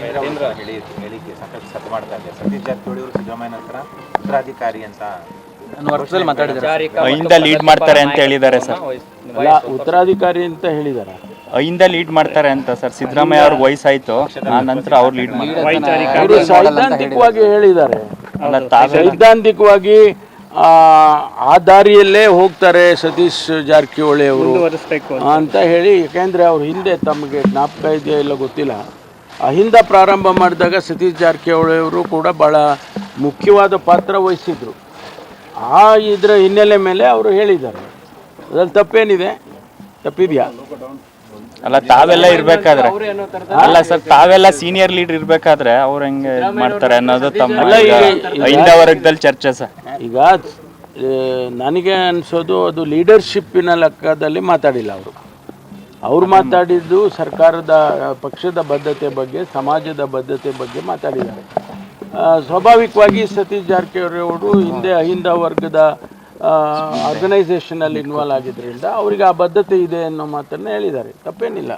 ಹೇಳಿ ಹೇಳಿಕೆ ಸಾಕಷ್ಟು ಸತ್ತು ಮಾಡ್ತಾ ಇದೆ. ಸತೀಶ್ ಜಾರಕಿಹೊಳಿ ಅವರು ಸಿದ್ದರಾಮಯ್ಯ ನಂತರ ಉತ್ತರಾಧಿಕಾರಿ ಅಂತ ಲೀಡ್ ಮಾಡ್ತಾರೆ ಅಂತ ಹೇಳಿದ್ದಾರೆ ಸರ್. ಉತ್ತರಾಧಿಕಾರಿ ಅಂತ ಹೇಳಿದ್ದಾರೆ ಅಯಿಂದ ಲೀಡ್ ಮಾಡ್ತಾರೆ ಅಂತ ಸರ್. ಸಿದ್ದರಾಮಯ್ಯ ವಯಸ್ಸು ವಯಸ್ಸಾಯ್ತು. ಆ ನಂತರ ಅವ್ರು ಲೀಡ್ ಮಾಡ್ತಾರೆ. ಅವರು ಸೈದ್ಧಾಂತಿಕವಾಗಿ ಹೇಳಿದ್ದಾರೆ. ಸೈದ್ಧಾಂತಿಕವಾಗಿ ಆ, ಆ ದಾರಿಯಲ್ಲೇ ಹೋಗ್ತಾರೆ ಸತೀಶ್ ಜಾರಕಿಹೊಳಿ ಅವರು ಅಂತ ಹೇಳಿ ಯಾಕೆಂದ್ರೆ ಅವ್ರ ಹಿಂದೆ ತಮಗೆ ಜ್ಞಾಪಕ ಇದೆಯಾ ಇಲ್ಲ ಗೊತ್ತಿಲ್ಲ. ಅಹಿಂದ ಪ್ರಾರಂಭ ಮಾಡಿದಾಗ ಸತೀಶ್ ಜಾರಕಿಹೊಳಿಯವರು ಕೂಡ ಭಾಳ ಮುಖ್ಯವಾದ ಪಾತ್ರ ವಹಿಸಿದ್ರು. ಆ ಇದರ ಹಿನ್ನೆಲೆ ಮೇಲೆ ಅವರು ಹೇಳಿದ್ದಾರೆ. ಅದ್ರಲ್ಲಿ ತಪ್ಪೇನಿದೆ? ತಪ್ಪಿದ್ಯಾ? ಅಲ್ಲ ತಾವೆಲ್ಲ ಇರ್ಬೇಕಾದ್ರೆ. ಅಲ್ಲ ಸರ್ ತಾವೆಲ್ಲ ಸೀನಿಯರ್ ಲೀಡರ್ ಇರ್ಬೇಕಾದ್ರೆ ಅವ್ರು ಹೆಂಗೆ ಇದ್ ಮಾಡ್ತಾರೆ ಅನ್ನೋದು ತಮ್ಮ ಹಿಂದ ಐಂದ ವರ್ಗದಲ್ಲಿ ಚರ್ಚೆ ಸರ್. ಈಗ ನನಗೆ ಅನಿಸೋದು ಅದು ಲೀಡರ್ಶಿಪ್ಪಿನ ಲೆಕ್ಕದಲ್ಲಿ ಮಾತಾಡಿಲ್ಲ ಅವರು. ಅವ್ರು ಮಾತಾಡಿದ್ದು ಸರ್ಕಾರದ ಪಕ್ಷದ ಬದ್ಧತೆ ಬಗ್ಗೆ, ಸಮಾಜದ ಬದ್ಧತೆ ಬಗ್ಗೆ ಮಾತಾಡಿದ್ದಾರೆ. ಸ್ವಾಭಾವಿಕವಾಗಿ ಸತೀಶ್ ಜಾರಕಿಹೊಳಿ ಅವರು ಹಿಂದೆ ಅಹಿಂದ ವರ್ಗದ ಆರ್ಗನೈಸೇಷನಲ್ಲಿ ಇನ್ವಾಲ್ವ್ ಆಗಿದ್ದರಿಂದ ಅವರಿಗೆ ಆ ಬದ್ಧತೆ ಇದೆ ಅನ್ನೋ ಮಾತನ್ನು ಹೇಳಿದ್ದಾರೆ. ತಪ್ಪೇನಿಲ್ಲ.